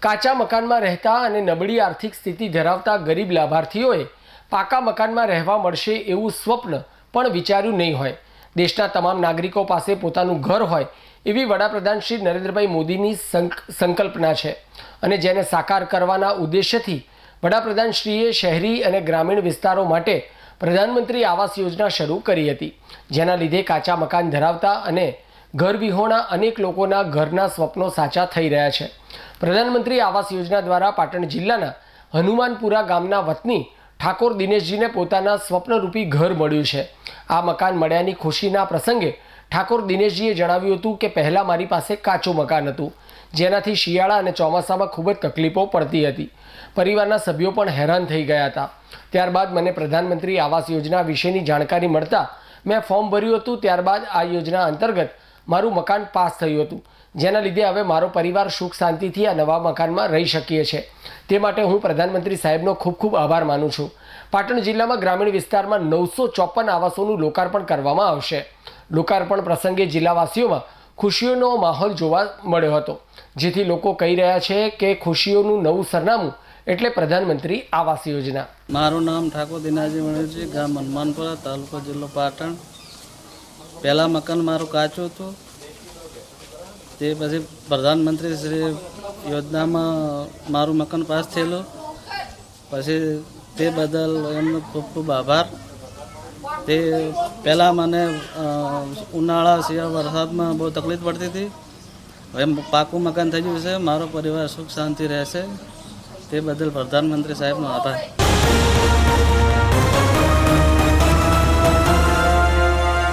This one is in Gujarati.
કાચા મકાનમાં રહેતા અને નબળી આર્થિક સ્થિતિ ધરાવતા ગરીબ લાભાર્થીઓએ પાકા મકાનમાં રહેવા મળશે એવું સ્વપ્ન પણ વિચાર્યું નહીં હોય. દેશના તમામ નાગરિકો પાસે પોતાનું ઘર હોય એવી વડાપ્રધાન શ્રી નરેન્દ્રભાઈ મોદીની સંક- સંકલ્પના છે. અને જેને સાકાર કરવાના ઉદ્દેશ્યથી વડાપ્રધાન શ્રીએ શહેરી અને ગ્રામીણ વિસ્તારો માટે પ્રધાનમંત્રી આવાસ યોજના શરૂ કરી હતી, જેના લીધે કાચા મકાન ધરાવતા અને ઘર વિહોણા અનેક લોકોના ઘરના સ્વપ્નો સાચા થઈ રહ્યા છે. પ્રધાનમંત્રી આવાસ યોજના દ્વારા પાટણ જિલ્લાના હનુમાનપુરા ગામના વતની ઠાકોર દિનેશજીને પોતાના સ્વપ્નરૂપી ઘર મળ્યું છે. આ મકાન મળ્યાની ખુશીના પ્રસંગે ઠાકોર દિનેશજીએ જણાવ્યું હતું કે પહેલાં મારી પાસે કાચું મકાન હતું. જેનાથી શિયાળા અને ચોમાસામાં ખૂબ જ તકલીફો પડતી હતી. પરિવારના સભ્યો પણ હેરાન થઈ ગયા હતા. ત્યારબાદ મને પ્રધાનમંત્રી આવાસ યોજના વિશેની જાણકારી મળતા મેં ફોર્મ ભર્યું હતું. ત્યારબાદ આ યોજના અંતર્ગત મારું મકાન પાસ થયું હતું. જેના લીધે હવે મારો પરિવાર સુખ શાંતિથી આ નવા મકાનમાં રહી શકીએ છે. તે માટે હું પ્રધાનમંત્રી સાહેબનો ખૂબ ખૂબ આભાર માનું છું. પાટણ જિલ્લામાં ગ્રામીણ વિસ્તારમાં નવસો ચોપન આવાસોનું લોકાર્પણ કરવામાં આવશે. લોકાર્પણ પ્રસંગે જિલ્લાવાસીઓમાં ખુશીઓનો માહોલ જોવા મળ્યો હતો. જેથી લોકો કહી રહ્યા છે કે ખુશીઓનું નવું સરનામું એટલે પ્રધાનમંત્રી આવાસ યોજના. મારું નામ ઠાકોર દિનાજી છે ગામ હનુમાનપુરા, તાલુકો જિલ્લો પાટણ. પહેલાં મકાન મારું કાચું હતું. તે પછી પ્રધાનમંત્રી શ્રી યોજનામાં મારું મકાન પાસ થયેલું. પછી તે બદલ એમનો ખૂબ ખૂબ આભાર. તે પહેલાં મને ઉનાળા શિયાળા વરસાદમાં બહુ તકલીફ પડતી હતી. હવે પાકું મકાન થઈ ગયું છે, મારો પરિવાર સુખ શાંતિ રહેશે. તે બદલ પ્રધાનમંત્રી સાહેબનો આભાર.